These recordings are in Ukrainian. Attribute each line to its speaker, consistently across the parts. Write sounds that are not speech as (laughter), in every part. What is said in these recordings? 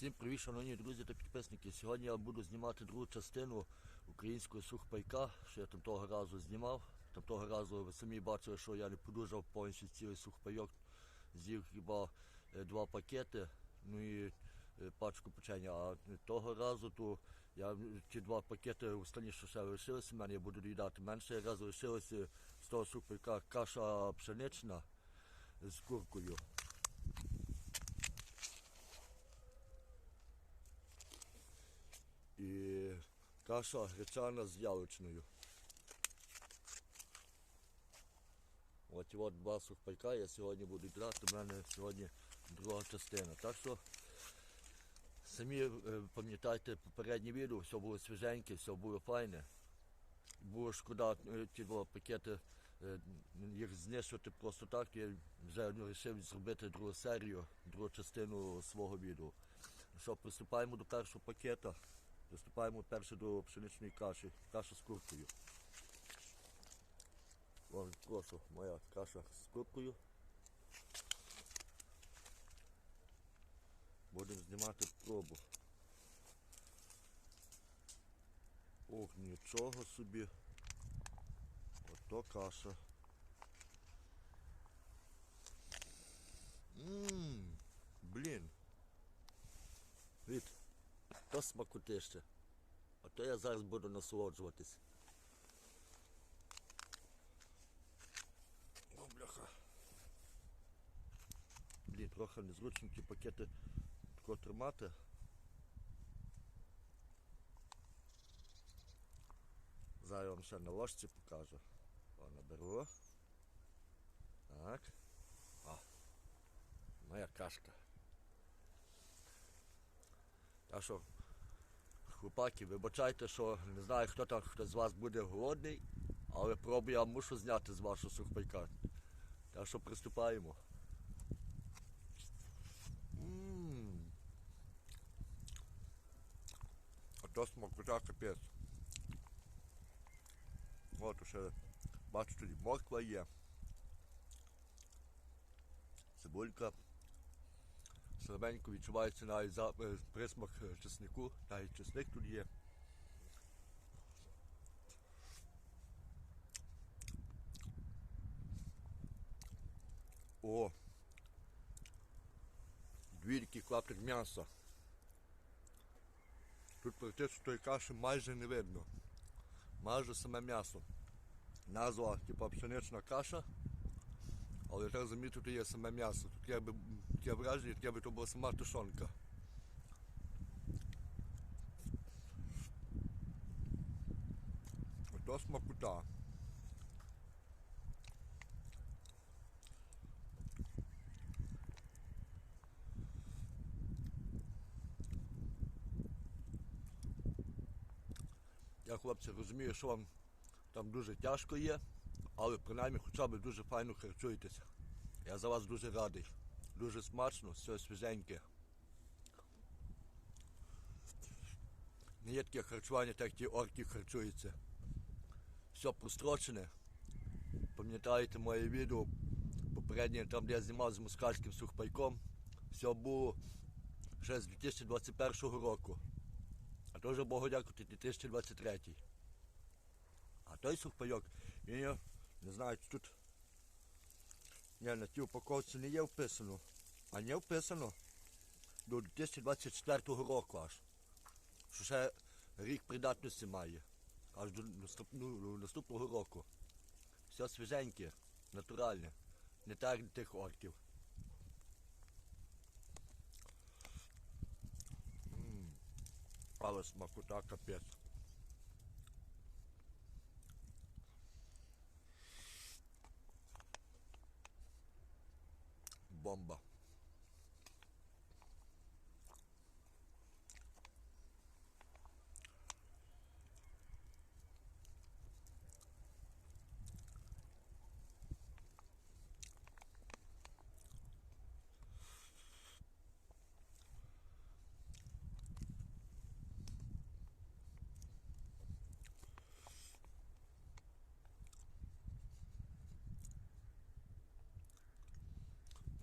Speaker 1: Всім привіт, шановні друзі та підписники. Сьогодні я буду знімати другу частину українського сухпайка, що я там того разу знімав. Там того разу ви самі бачили, що я не подужав повністю цілий сухпайок. З'їв хіба е, два пакети, ну і е, пачку печення. А того разу то я ті два пакети останні, що ще лишилися в мене, я буду доїдати менше. Раз лишилося з того сухпайка каша пшенична з куркою. І каша гречана з яличною. От от два сухпайка я сьогодні буду грати, у мене сьогодні друга частина. Так що самі е, пам'ятайте попереднє відео, все було свіженьке, все було файне. Було шкода е, ті два пакети е, їх знищувати просто так. Я вже вирішив зробити другу серію, другу частину свого відео. Що, приступаємо до першого пакета. Приступаємо перше до пшеничної каші. Каша з куркою. Вон, прошу, моя каша з куркою. Будемо знімати пробу. Ох, нічого собі. Ото каша. Ммм, блін. Від, то смакотище. А то я зараз буду насолоджуватись. О, бляха. Блін, трохи незручно ті пакети тако тримати. Зараз я вам ще на ложці покажу. О, наберу. Так. О. Моя кашка. Так що, хлопаки, вибачайте, що не знаю, хто там хто з вас буде голодний, але пробу я мушу зняти з вашого сухпайка. Так що приступаємо. А то смакота капець. От ще, бачу, тут морква є. Цибулька. Слабенько відчувається навіть е, присмак е, чеснику, навіть чесник тут є. О! Двірки клаптик м'яса. Тут практично тої каші майже не видно. Майже саме м'ясо. Назва типу пшенична каша. Але так треба замітити є саме м'ясо. Тут якби таке враження, таке би то була сама тушонка. Ото смакута. Я, хлопці, розумію, що вам там дуже тяжко є, але принаймні хоча б дуже файно харчуєтеся. Я за вас дуже радий. Дуже смачно, все свіженьке. Не є таке харчування, так як ті орки харчуються. Все прострочене. Пам'ятаєте моє відео попереднє, там де я знімав з москальським сухпайком. Все було ще з 2021 року. А то вже Богу дякувати 2023. А той сухпайок, він не знаю, тут ні, на тій упаковці не є вписано. А не вписано до 2024 року аж. Що ще рік придатності має. Аж до наступного, наступного року. Все свіженьке, натуральне. Не так як тих орків. Але смакота капець. Бомба.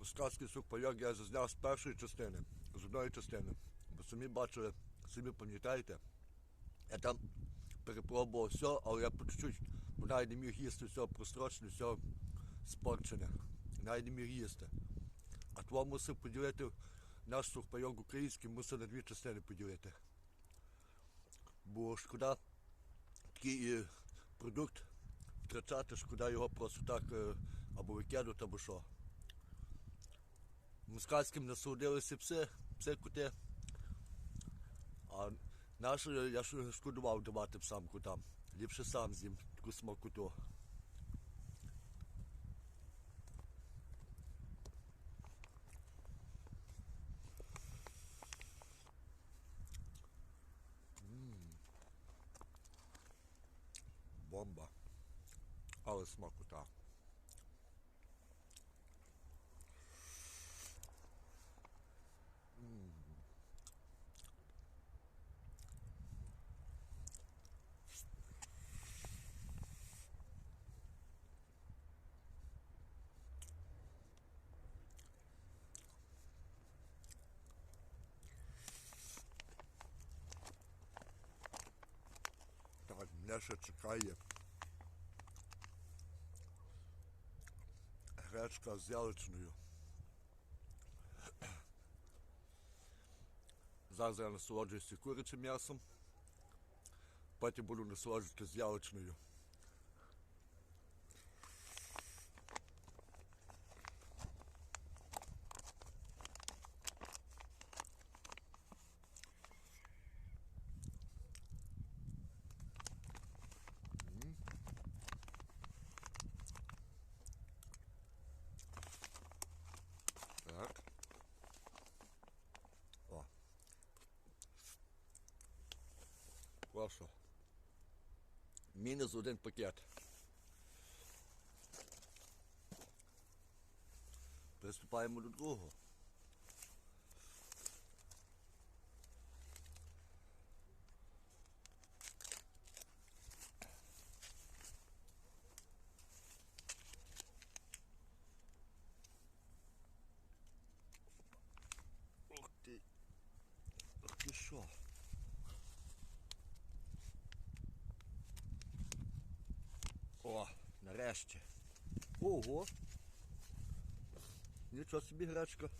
Speaker 1: Москальський сухпайок я зазняв з першої частини, з одної частини. самі бачили, самі пам'ятаєте. Я там перепробував все, але я по чуть-чуть бо навіть не міг їсти все прострочене, все спорчене. Навіть не міг їсти. А того мусив поділити наш сухпайок український, мусив на дві частини поділити. Бо шкода такий е, продукт втрачати, шкода його просто так е, або викинути, або що. Москальським насолодилися пси, пси кути. А наше я ж шкодував давати псам кутам. Ліпше сам з'їм таку смакоту. Бомба. Але смакота. Hrešač Kajev. Hrečka zjeličnuju. Zazajan su ođe s kurićim jasom, pa ti budu nas ođe zjeličnuju. Прошу. Мінус один пакет. Приступаємо до другого. Нарешті. Ого. Нічого собі гречка.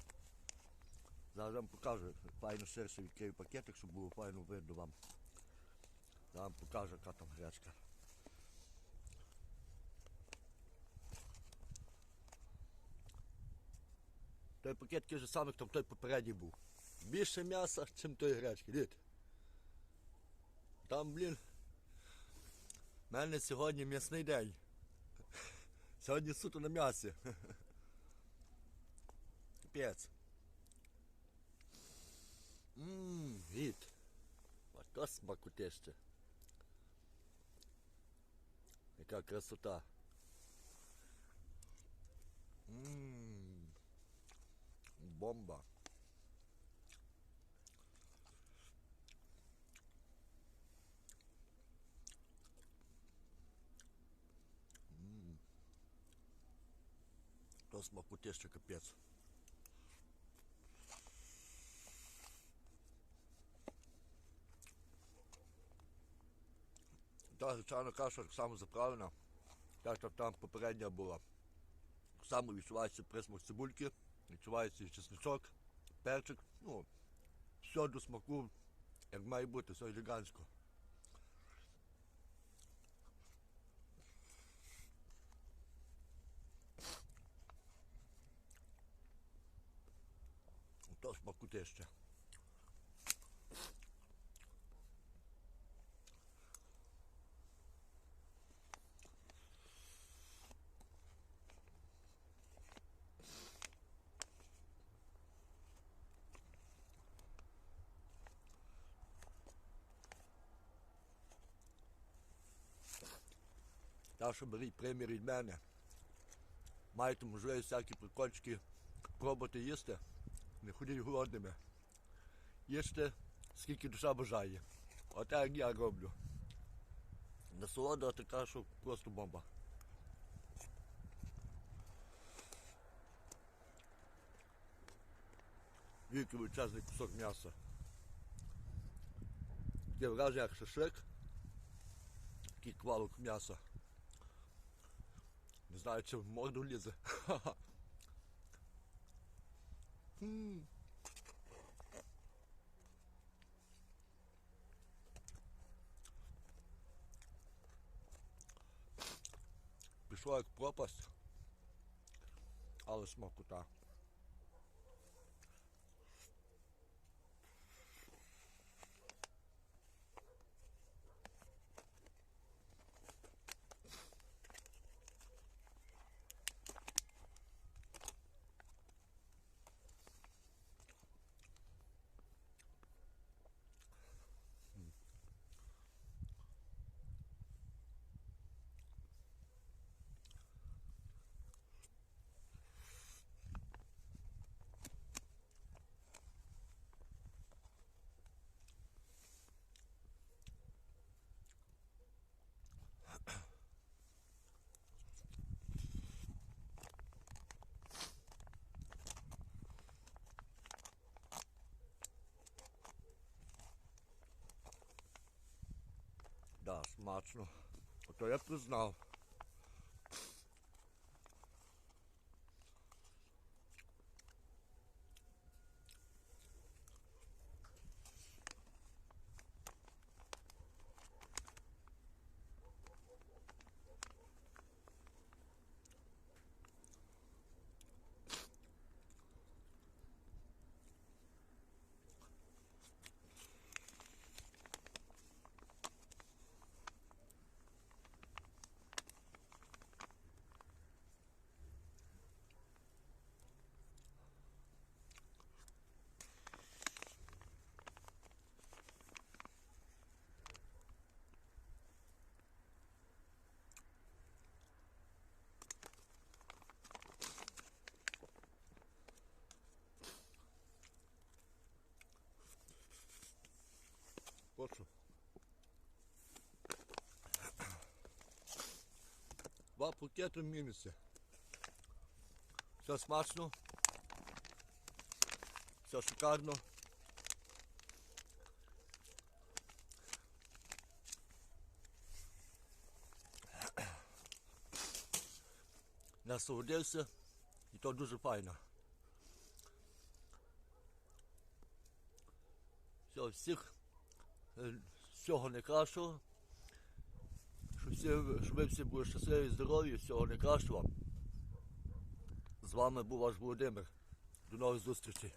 Speaker 1: Зараз вам покажу. Файно ширше відкрию пакетик, щоб було файно видно вам. Зараз вам покажу, яка там гречка. Той пакет такий же самий, як той попередній був. Більше м'яса, ніж той гречки. Дивіться. Там, блін. У мене сьогодні м'ясний день. Сьогодні суто на м'ясі. Капець. Ммм, гід. Ото смакотище. Яка красота. Ммм. Бомба. То смакотище капець. Та звичайно каша так заправлена. Так як там попередня була. Само відчувається присмак цибульки, відчувається чесничок, перчик. Ну, все до смаку, як має бути, все елегантсько. То смакутище. Так що беріть примір від мене. Маєте можливість всякі прикольчики пробувати їсти. Не ходіть голодними. Їжте, скільки душа бажає. Отак як я роблю. Насолода така, що просто бомба. Віки величезний кусок м'яса. Таке враження, як шашлик. Такий квалок м'яса. Не знаю, чи в морду лізе. (laughs) М. Пішло як пропасть, але смакота. Да, Смачно. Ото я признав. Хочу. Два пакети мінуси. Все смачно. Все шикарно. Насолодився і то дуже файно. Все, всіх всього найкращого. Щоб, всі, щоб ви всі були щасливі, здорові, всього найкращого. З вами був ваш Володимир. До нових зустрічей.